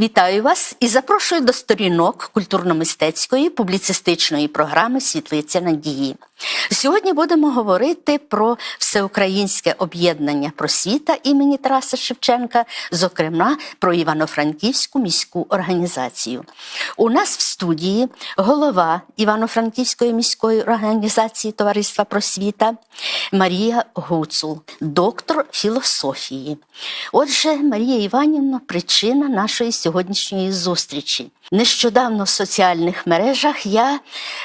Вітаю вас і запрошую до сторінок культурно-мистецької публіцистичної програми Світлиця надії. Сьогодні будемо говорити про всеукраїнське об'єднання просвіта імені Тараса Шевченка, зокрема про Івано-Франківську міську організацію. У нас в студії голова Івано-Франківської міської організації Товариства просвіта Марія Гуцул, доктор філософії. Отже, Марія Іванівна, причина нашої сьогоднішньої зустрічі. Нещодавно в соціальних мережах я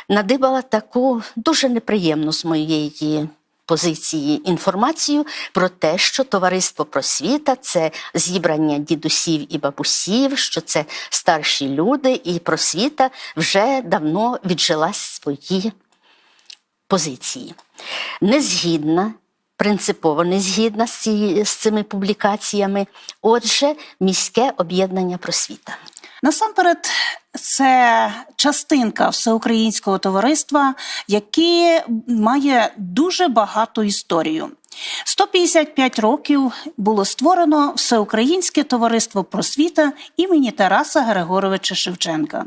надибала таку дуже неприємну з моєї позиції інформацію про те, що товариство просвіта це зібрання дідусів і бабусів, що це старші люди, і просвіта вже давно віджила свої позиції. Не згідна, принципово не згідна з, з цими публікаціями. Отже, міське об'єднання просвіта. Насамперед, це частинка всеукраїнського товариства, яке має дуже багату історію. 155 років було створено Всеукраїнське товариство просвіта імені Тараса Григоровича Шевченка.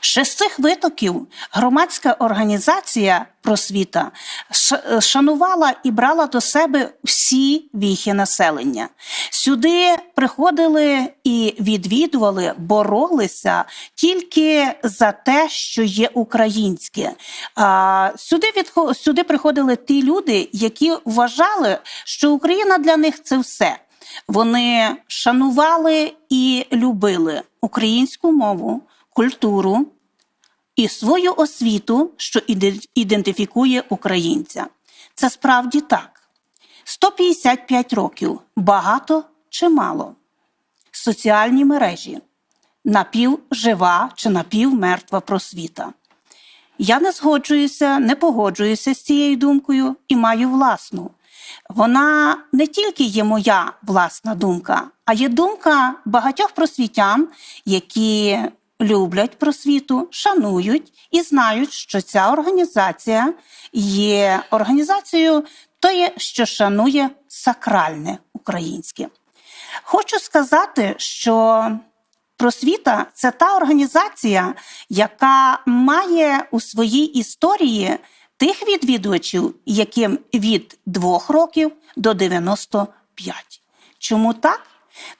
Ще з цих витоків громадська організація просвіта ш- шанувала і брала до себе всі віхи населення. Сюди приходили і відвідували, боролися тільки за те, що є українське. А сюди відхо- сюди приходили ті люди, які вважали, що Україна для них це все. Вони шанували і любили українську мову, культуру і свою освіту, що ідентифікує українця. Це справді так. 155 років багато чи мало. Соціальні мережі напівжива чи напівмертва просвіта. Я не згоджуюся, не погоджуюся з цією думкою і маю власну. Вона не тільки є моя власна думка, а є думка багатьох просвітян, які люблять просвіту, шанують і знають, що ця організація є організацією тої, що шанує сакральне українське. Хочу сказати, що просвіта це та організація, яка має у своїй історії тих відвідувачів, яким від 2 років до 95. Чому так?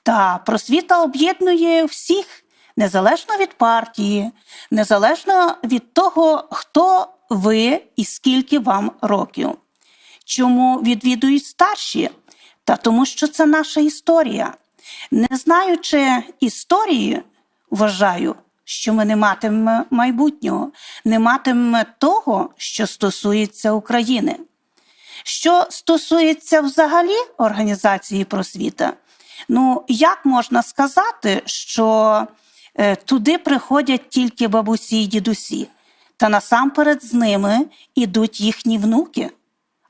Та просвіта об'єднує всіх незалежно від партії, незалежно від того, хто ви і скільки вам років. Чому відвідують старші? Та тому, що це наша історія. Не знаючи історії, вважаю, що ми не матимемо майбутнього, не матимемо того, що стосується України. Що стосується взагалі організації просвіта, ну як можна сказати, що туди приходять тільки бабусі і дідусі, та насамперед з ними ідуть їхні внуки.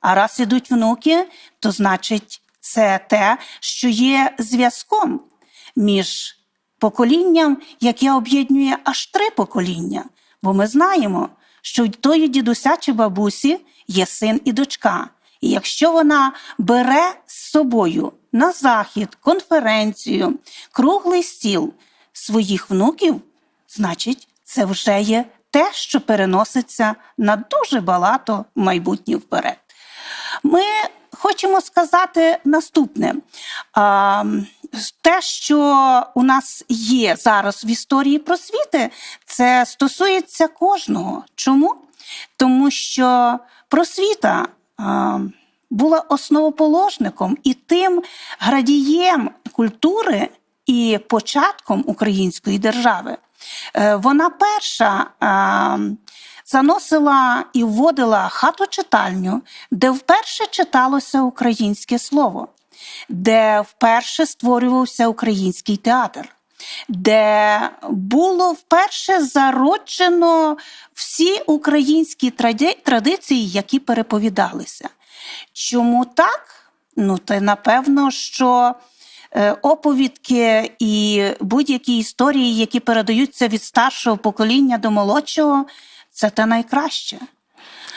А раз ідуть внуки, то значить це те, що є зв'язком між поколінням, яке об'єднує аж три покоління. Бо ми знаємо, що тої дідуся чи бабусі є син і дочка. І якщо вона бере з собою на захід, конференцію, круглий стіл своїх внуків, значить, це вже є те, що переноситься на дуже багато майбутнє вперед. Ми хочемо сказати наступне. Те, що у нас є зараз в історії просвіти, це стосується кожного. Чому? Тому що просвіта була основоположником і тим градієм культури і початком української держави. Е, Вона перша заносила і вводила хату читальню, де вперше читалося українське слово, де вперше створювався український театр, де було вперше зароджено всі українські традиції, які переповідалися. Чому так? Ну, то напевно, що е, оповідки і будь-які історії, які передаються від старшого покоління до молодшого, це те найкраще.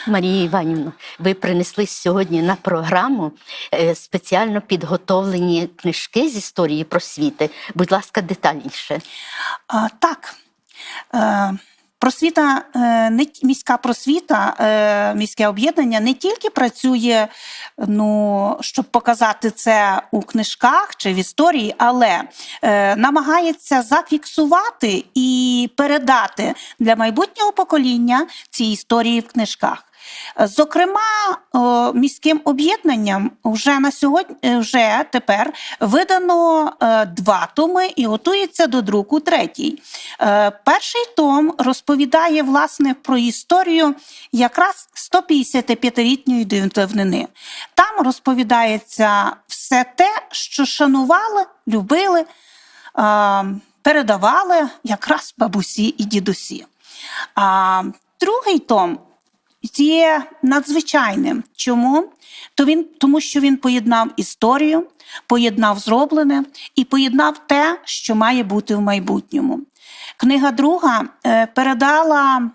Марія Іванівна, ви принесли сьогодні на програму е, спеціально підготовлені книжки з історії просвіти. Будь ласка, детальніше. А, так. Просвіта, е, не міська просвіта, е, міське об'єднання не тільки працює, ну, щоб показати це у книжках чи в історії, але е, намагається зафіксувати і передати для майбутнього покоління ці історії в книжках. Зокрема, міським об'єднанням вже на сьогодні, е, вже тепер видано е, два томи і готується до друку третій. Е, Перший том розповідає власне про історію якраз 155-літньої давнини. Там розповідається все те, що шанували, любили, передавали якраз бабусі і дідусі. А другий том є надзвичайним. Чому? То він, тому що він поєднав історію, поєднав зроблене і поєднав те, що має бути в майбутньому. Книга друга е, передала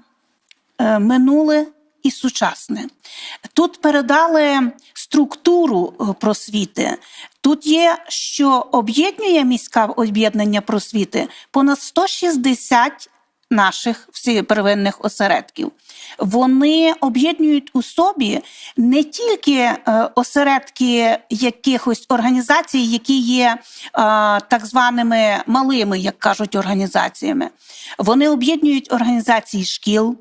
е, минуле і сучасне. Тут передали структуру е, просвіти. Тут є, що об'єднує міська об'єднання просвіти понад 160 наших первинних осередків. Вони об'єднують у собі не тільки е, осередки якихось організацій, які є е, так званими малими, як кажуть, організаціями. Вони об'єднують організації шкіл.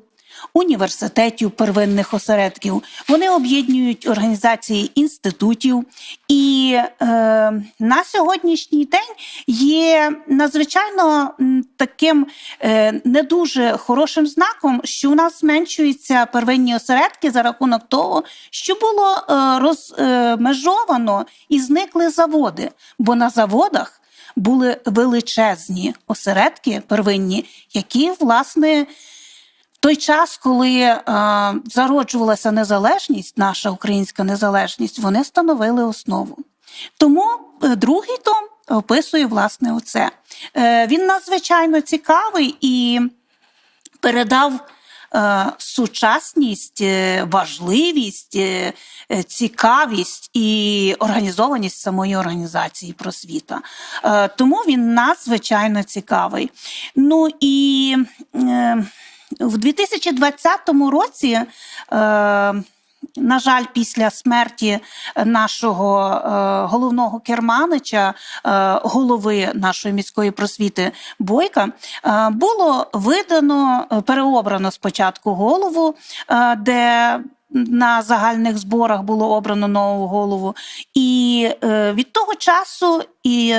Університетів первинних осередків, вони об'єднують організації інститутів, і е, на сьогоднішній день є надзвичайно таким е, не дуже хорошим знаком, що у нас зменшуються первинні осередки за рахунок того, що було е, розмежовано і зникли заводи, бо на заводах були величезні осередки первинні, які власне той час, коли е, зароджувалася незалежність, наша українська незалежність, вони становили основу. Тому е, другий том описує власне оце. Е, він надзвичайно цікавий і передав е, сучасність, е, важливість, е, цікавість і організованість самої організації просвіта. Тому він надзвичайно цікавий. Ну і в 2020 році. Е, на жаль, після смерті нашого е, головного керманича, е, голови нашої міської просвіти Бойка, було видано, переобрано спочатку голову, де на загальних зборах було обрано нову голову. І від того часу і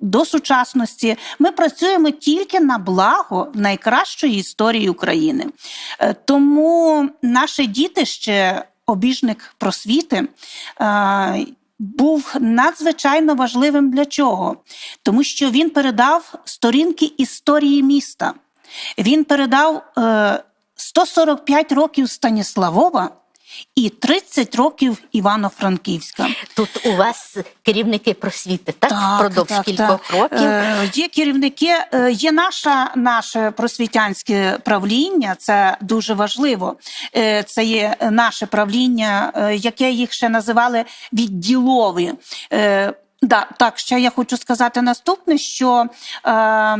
до сучасності ми працюємо тільки на благо найкращої історії України. Е, Тому наше дітище, обіжник просвіти, е, був надзвичайно важливим для чого? Тому що він передав сторінки історії міста. Він передав е, 145 років Станіславова і 30 років Івано-Франківська. Тут у вас керівники просвіти, так? Впродовж кількох років. Е, Є керівники, е, є наша, наше просвітянське правління, це дуже важливо. Е, Це є наше правління, е, яке їх ще називали відділові. Е, Да, так, ще я хочу сказати наступне: що е,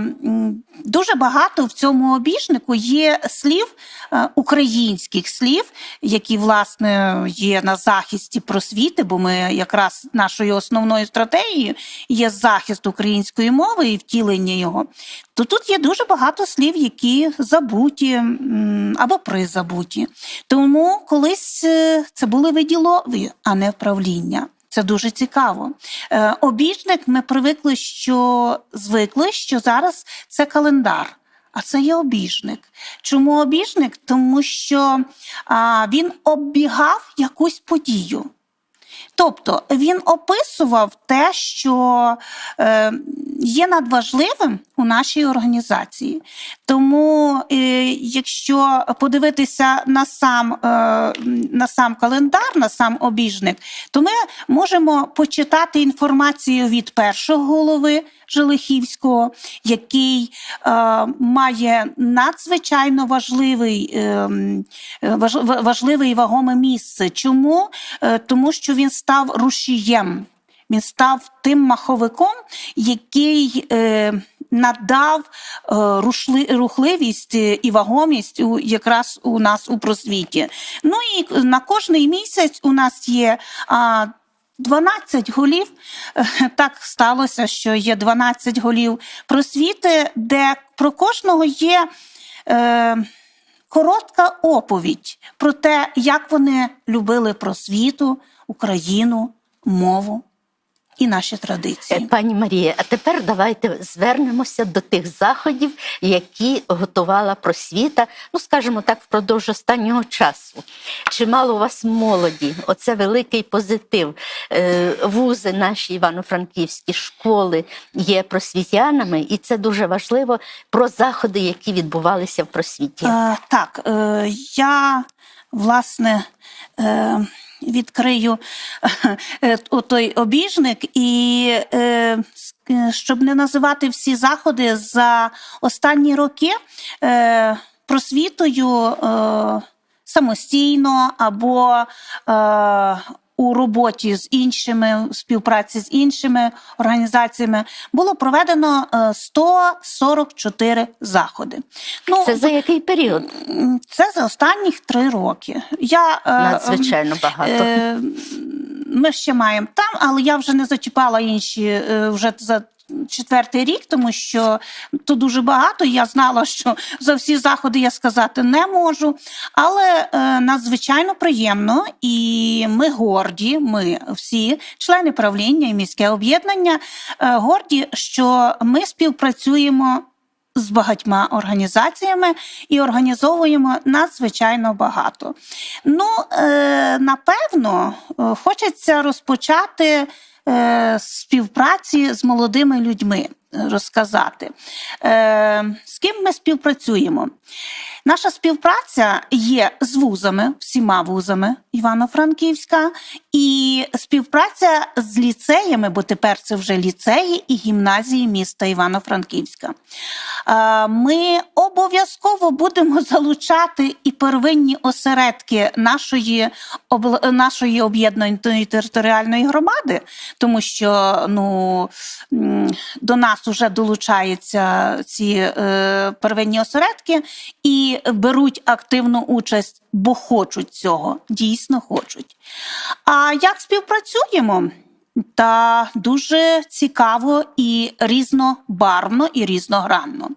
дуже багато в цьому обіжнику є слів е, українських слів, які власне є на захисті просвіти, бо ми якраз нашою основною стратегією є захист української мови і втілення його. То тут є дуже багато слів, які забуті або призабуті. Тому колись е, це були виділові, а не вправління. Це дуже цікаво. Е, обіжник ми привикли, що звикли, що зараз це календар. А це є обіжник. Чому обіжник? Тому що а, він оббігав якусь подію. Тобто він описував те, що е, є надважливим, у нашій організації. Тому, е, якщо подивитися на сам, е, на сам календар, на сам обіжник, то ми можемо почитати інформацію від першого голови Желихівського, який е, має надзвичайно важливий, важливе і вагоме місце. Чому? Тому що він став рушієм. Він став тим маховиком, який е, надав е, рушли, рухливість е, і вагомість у, якраз у нас у просвіті. Ну і на кожний місяць у нас є. А, 12 голів. Е, Так сталося, що є 12 голів просвіти, де про кожного є е, коротка оповідь про те, як вони любили просвіту, Україну, мову і наші Е, традиції. Пані Марія, а тепер давайте звернемося до тих заходів, які готувала просвіта, ну скажімо так, впродовж останнього часу. Чимало у вас молоді, оце великий позитив. Е, Вузи наші івано-франківські школи є просвітянами, і це дуже важливо про заходи, які відбувалися в просвіті. Е, так, е, я власне. Е, Відкрию е, той обіжник, і е, щоб не називати всі заходи за останні роки е, просвітою самостійно або е, у роботі з іншими, у співпраці з іншими організаціями було проведено е, 144 заходи. Ну, Це за який період? Це за останніх три роки. Я, е, Надзвичайно багато. Е, ми ще маємо там, але я вже не зачіпала інші е, вже за. Четвертий рік, тому що то дуже багато. Я знала, що за всі заходи я сказати не можу. Але е, надзвичайно приємно, і ми горді, ми всі члени правління і міське об'єднання е, горді, що ми співпрацюємо з багатьма організаціями і організовуємо надзвичайно багато. Ну, е, напевно, е, хочеться розпочати співпраці з молодими людьми. е, Розказати, е, з ким ми співпрацюємо. Наша співпраця є з вузами, всіма вузами Івано-Франківська, і співпраця з ліцеями, бо тепер це вже ліцеї і гімназії міста Івано-Франківська. Ми обов'язково будемо залучати і первинні осередки нашої, нашої об'єднаної територіальної громади, тому що ну, до нас вже долучаються ці е, первинні осередки і беруть активну участь, бо хочуть цього, дійсно хочуть. А як співпрацюємо? Та дуже цікаво і різнобарвно і різногранно.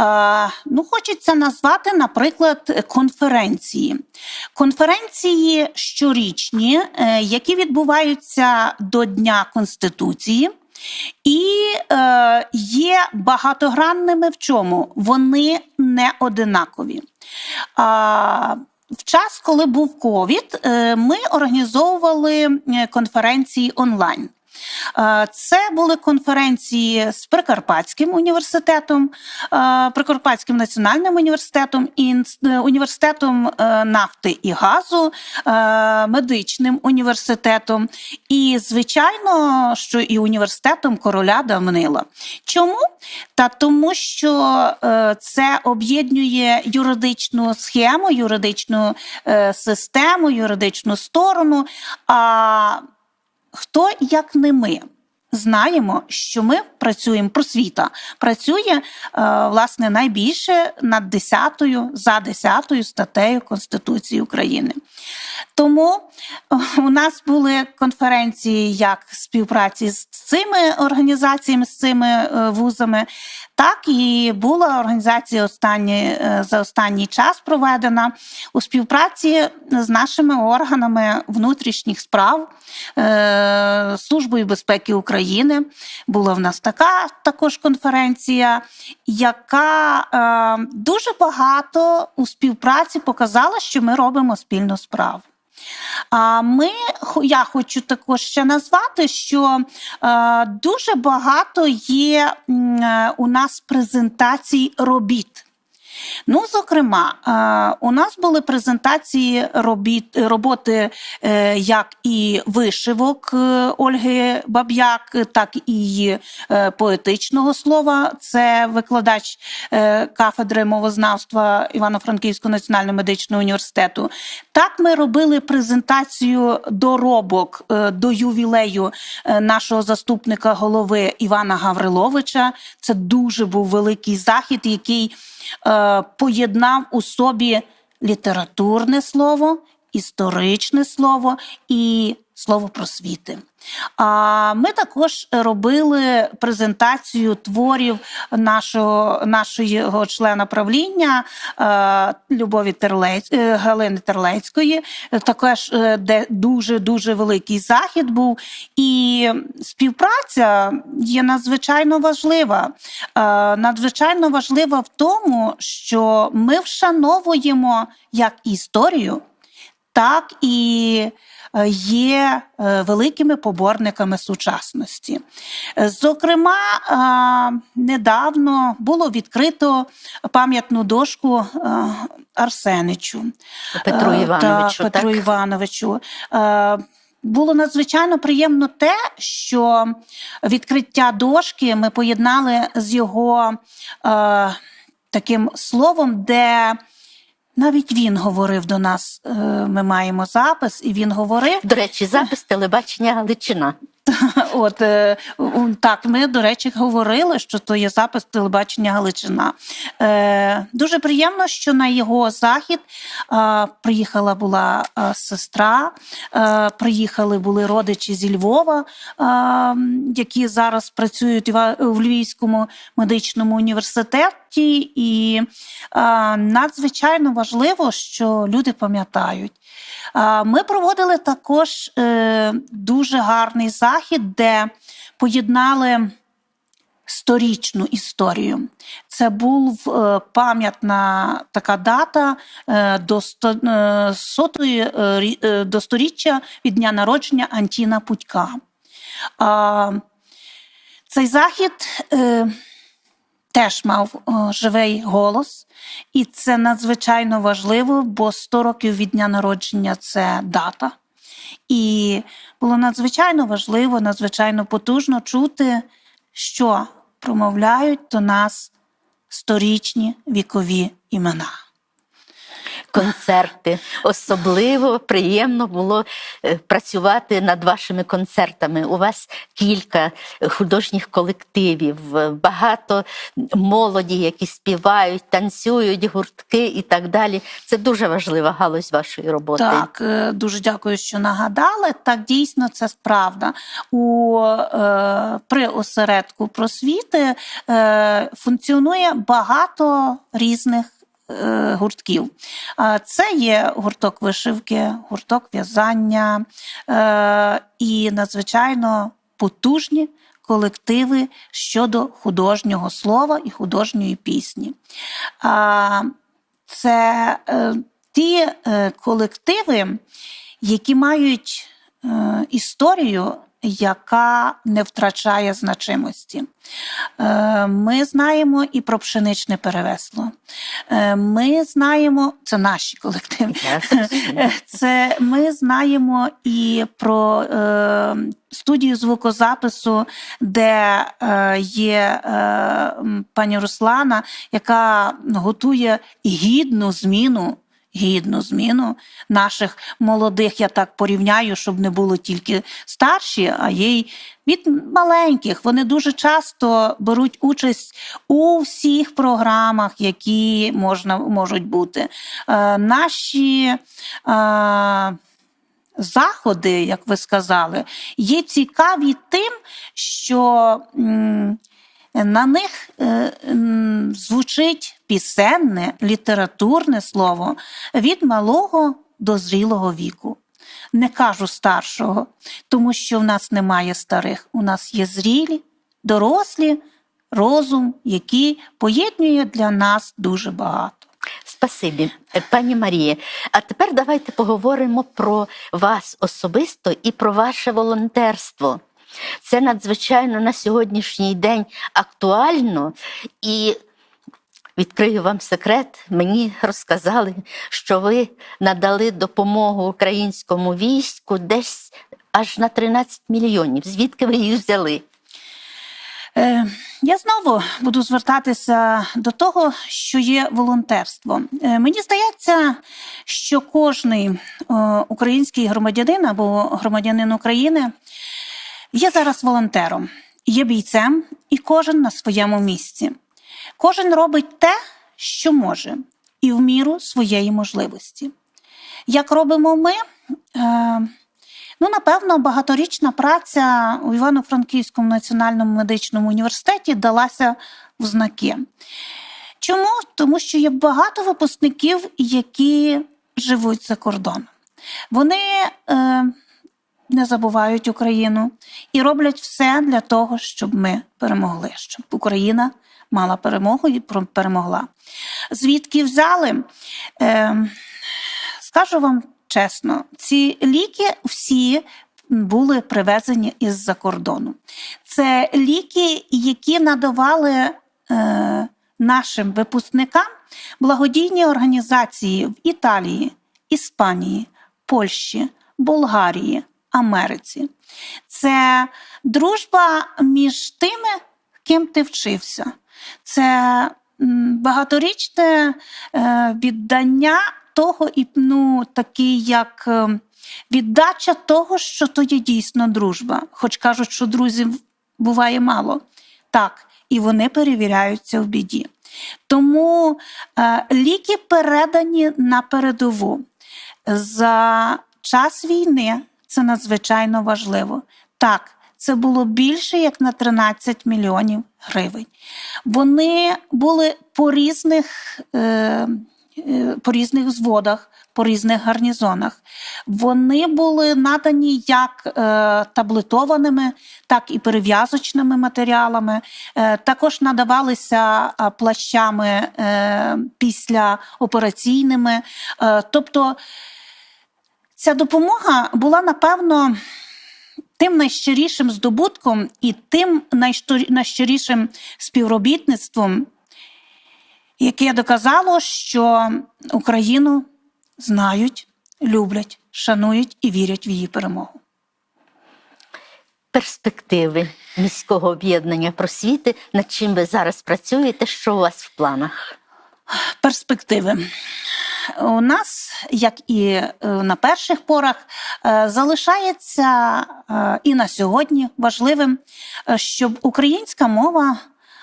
Е, ну, хочеться назвати, наприклад, конференції. Конференції щорічні, е, які відбуваються до Дня Конституції. І е, є багатогранними в чому? Вони не одинакові. А, в час, коли був ковід, е, ми організовували е, конференції онлайн. Е, Це були конференції з Прикарпатським університетом, е, Прикарпатським національним університетом, е, університетом нафти і газу, медичним університетом, і, звичайно, що і університетом короля Данила. Чому? Та тому, що це об'єднує юридичну схему, юридичну систему, юридичну сторону. А хто як не ми? Знаємо, що ми працюємо просвіта, працює е, власне найбільше над 10 за 10 статтею Конституції України. Тому е, у нас були конференції як співпраці з цими організаціями, з цими е, вузами, так і була організація останні, е, за останній час проведена у співпраці з нашими органами внутрішніх справ, е, Службою безпеки України. Була в нас така також конференція, яка е, дуже багато у співпраці показала, що ми робимо спільну справу. А ми я хочу також ще назвати, що е, дуже багато є е, у нас презентацій робіт. Ну, зокрема, е, у нас були презентації робіт, роботи е, як і вишивок е, Ольги Баб'як, так і поетичного слова. Це викладач кафедри мовознавства Івано-Франківського національного медичного університету. Так ми робили презентацію доробок до ювілею нашого заступника голови Івана Гавриловича. Це дуже був великий захід, який поєднав у собі літературне слово, історичне слово і слово просвіти. А ми також робили презентацію творів нашого, нашого члена правління е, Любові Терлець, е, Галини Терлецької. Також е, де дуже дуже великий захід був. І співпраця є надзвичайно важлива. Надзвичайно важлива в тому, що ми вшановуємо як історію, так і є е, великими поборниками сучасності. Е, Зокрема, е, недавно було відкрито пам'ятну дошку е, Арсеничу. Петру Е, Івановичу, Так, Петру так? Івановичу. Е, Було надзвичайно приємно те, що відкриття дошки ми поєднали з його е, таким словом, де навіть він говорив до нас. е, Ми маємо запис, і він говорив. До речі, запис телебачення Галичина. От е, так, ми, до речі, говорили, що то є запис телебачення Галичина. Е, дуже приємно, що на його захід приїхала була сестра, е, приїхали були родичі зі Львова, які зараз працюють в Львівському медичному університеті. І надзвичайно важливо, що люди пам'ятають. Ми проводили також е, дуже гарний захід, де поєднали сторічну історію. Це був е, пам'ятна така дата е, до сотої до сторіччя від дня народження Антіна Путька. Цей захід теж мав е, живий голос, і це надзвичайно важливо, бо 100 років від дня народження це дата. І було надзвичайно важливо, надзвичайно потужно чути, що промовляють до нас сторічні вікові імена. Концерти. Особливо приємно було е, працювати над вашими концертами. У вас кілька художніх колективів, е, багато молоді, які співають, танцюють, гуртки і так далі. Це дуже важлива галузь вашої роботи. Так, е, дуже дякую, що нагадали. Так, дійсно, це правда. У, е, при осередку просвіти е, функціонує багато різних. Е, Гуртків. Це є гурток вишивки, гурток в'язання е, і надзвичайно потужні колективи щодо художнього слова і художньої пісні. Це е, ті колективи, які мають історію, яка не втрачає значимості. Е, Ми знаємо і про пшеничне перевесло. Е, Ми знаємо, це наші колективи. Це ми знаємо і про е, студію звукозапису, де є е, пані Руслана, яка готує гідну зміну. Гідну зміну наших молодих, я так порівняю, щоб не було тільки старші, а є й від маленьких. Вони дуже часто беруть участь у всіх програмах, які можна можуть бути. Е, наші е, заходи, як ви сказали, є цікаві тим, що на них е, звучить пісенне, літературне слово від малого до зрілого віку. Не кажу старшого, тому що в нас немає старих. У нас є зрілі, дорослі, розум, який поєднує для нас дуже багато. Спасибі, пані Марії. А тепер давайте поговоримо про вас особисто і про ваше волонтерство. Це надзвичайно на сьогоднішній день актуально і. Відкрию вам секрет. Мені розказали, що ви надали допомогу українському війську десь аж на 13 мільйонів. Звідки ви їх взяли? Е, Я знову буду звертатися до того, що є волонтерство. Е, Мені здається, що кожний е, український громадянин або громадянин України є зараз волонтером, є бійцем, і кожен на своєму місці. Кожен робить те, що може, і в міру своєї можливості. Як робимо ми? Е, Ну, напевно, багаторічна праця у Івано-Франківському національному медичному університеті далася в знаки. Чому? Тому що є багато випускників, які живуть за кордоном. Вони е, не забувають Україну і роблять все для того, щоб ми перемогли, щоб Україна мала перемогу і перемогла. Звідки взяли? Е, скажу вам чесно, ці ліки всі були привезені із-за кордону. Це ліки, які надавали е, нашим випускникам благодійні організації в Італії, Іспанії, Польщі, Болгарії, Америці. Це дружба між тими, ким ти вчився. Це багаторічне е, віддання того, і ну, такий як е, віддача того, що то є дійсно дружба. Хоч кажуть, що друзів буває мало. Так, і вони перевіряються в біді. Тому е, ліки передані на передову. За час війни це надзвичайно важливо. Так, це було більше як на 13 мільйонів гривень. Вони були по різних, е, е, по різних зводах, по різних гарнізонах. Вони були надані як е, таблетованими, так і перев'язочними матеріалами. Також надавалися плащами післяопераційними. Е, тобто ця допомога була напевно тим найщирішим здобутком і тим найщирішим співробітництвом, яке доказало, що Україну знають, люблять, шанують і вірять в її перемогу. Перспективи міського об'єднання просвіти, над чим ви зараз працюєте, що у вас в планах? перспективи. У нас, як і е, на перших порах, е, залишається е, і на сьогодні важливим, щоб українська мова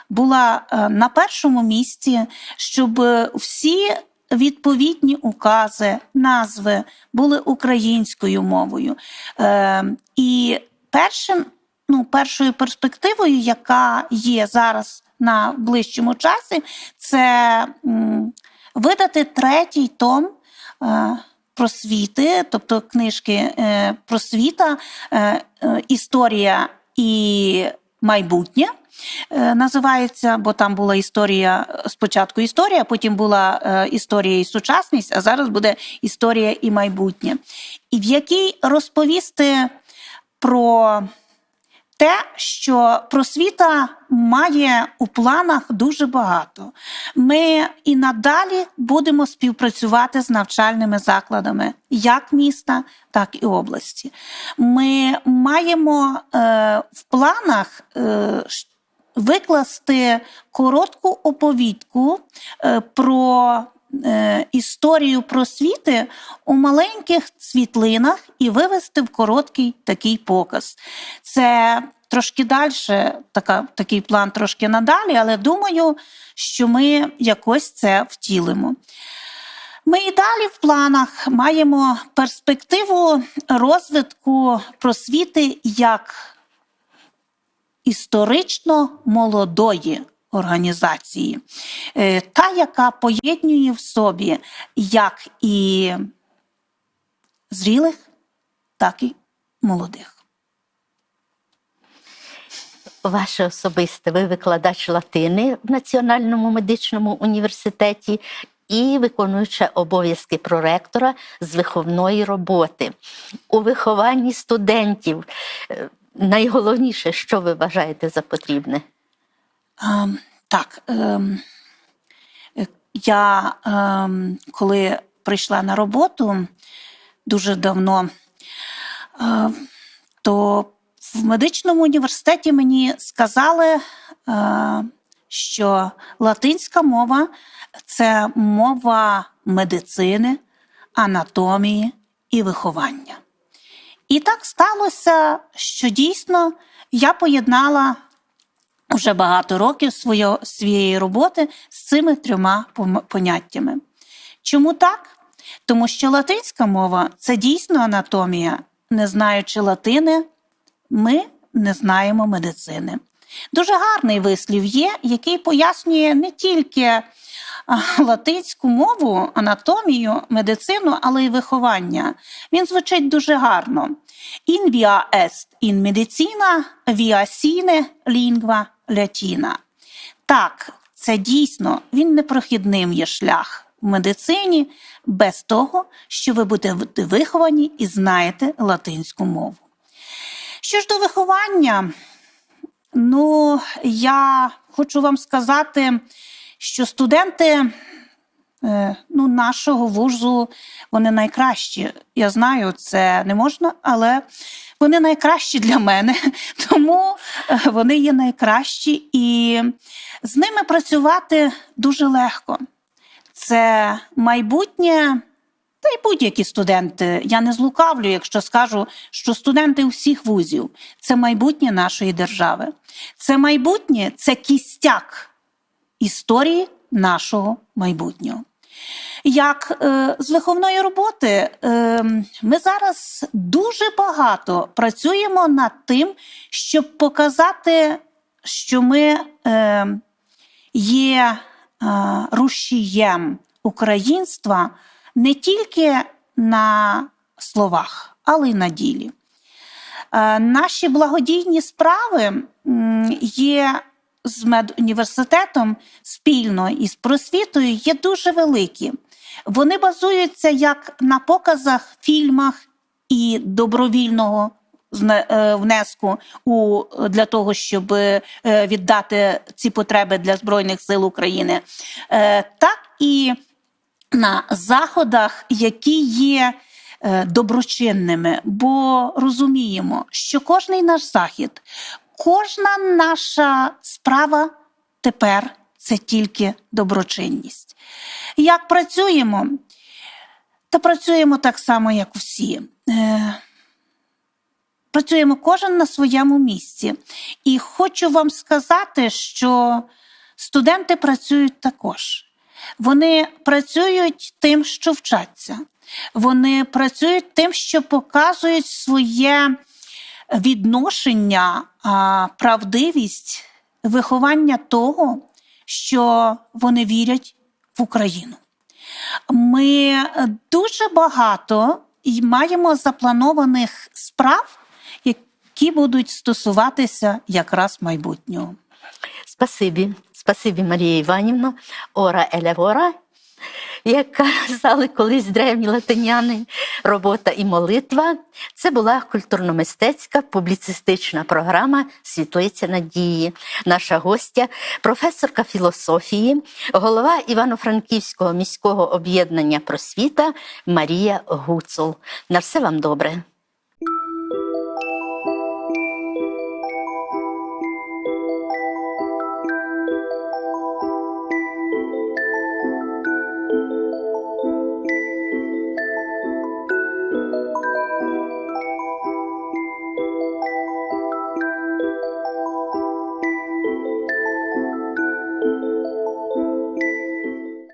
була на першому місці, щоб всі відповідні укази, назви були українською мовою. І першим ну, першою перспективою, яка є зараз на ближчому часі, це видати третій том. е, Просвіти, тобто книжки е, просвіта, е, історія і майбутнє називається, бо там була історія спочатку історія, потім була історія і сучасність, а зараз буде історія і майбутнє, і в якій розповісти про те, що просвіта має у планах дуже багато. Ми і надалі будемо співпрацювати з навчальними закладами як міста, так і області. Ми маємо е, в планах. Е, Викласти коротку оповідку е, про історію просвіти у маленьких світлинах і вивести в короткий такий показ. Це трошки далі, такий план трошки надалі, але думаю, що ми якось це втілимо. Ми і далі в планах маємо перспективу розвитку просвіти як історично молодої організації, Е, та, яка поєднує в собі як і зрілих, так і молодих. Ваше особисте, ви викладач латини в Національному медичному університеті. і виконуюча обов'язки проректора з виховної роботи. У вихованні студентів е, найголовніше, що ви вважаєте за потрібне? Ем, так, ем, я ем, коли прийшла на роботу дуже давно, то в медичному університеті мені сказали, що латинська мова це мова медицини, анатомії і виховання. І так сталося, що дійсно я поєднала уже багато років своє, своєї роботи з цими трьома поняттями. Чому так? Тому що латинська мова це дійсно анатомія. Не знаючи латини, ми не знаємо медицини. Дуже гарний вислів є, який пояснює не тільки латинську мову, анатомію, медицину, але й виховання. Він звучить дуже гарно. In via est in medicina, via sine lingua latina. Так, це дійсно він непрохідним є шлях в медицині без того, що ви будете виховані і знаєте латинську мову. Що ж до виховання, ну я хочу вам сказати, що студенти е, ну, нашого вузу вони найкращі. Я знаю, це не можна, але вони найкращі для мене, тому е, вони є найкращі, і з ними працювати дуже легко. Це майбутнє. Та й будь-які студенти. Я не злукавлю, якщо скажу, що студенти всіх вузів це майбутнє нашої держави. Це майбутнє це кістяк історії нашого майбутнього. Як е, з виховної роботи е, ми зараз дуже багато працюємо над тим, щоб показати, що ми е, є е, рушієм українства не тільки на словах, але й на ділі. Е, Наші благодійні справи є з медуніверситетом спільно із просвітою є дуже великі. Вони базуються як на показах, фільмах і добровільного е, внеску у для того, щоб е, віддати ці потреби для Збройних сил України, е, так і на заходах, які є доброчинними, бо розуміємо, що кожний наш захід, кожна наша справа тепер це тільки доброчинність. Як працюємо? Та працюємо так само, як усі. Е, Працюємо кожен на своєму місці. І хочу вам сказати, що студенти працюють також. Вони працюють тим, що вчаться. Вони працюють тим, що показують своє відношення, правдивість, виховання того, що вони вірять в Україну. Ми дуже багато маємо запланованих справ, які будуть стосуватися якраз майбутнього. Спасибі, спасибі, Марія Іванівна, ора елевора, як казали колись древні латиняни, робота і молитва. Це була культурно-мистецька публіцистична програма Світлиця надії. Наша гостя, професорка філософії, голова Івано-Франківського міського об'єднання просвіта Марія Гуцул. На все вам добре.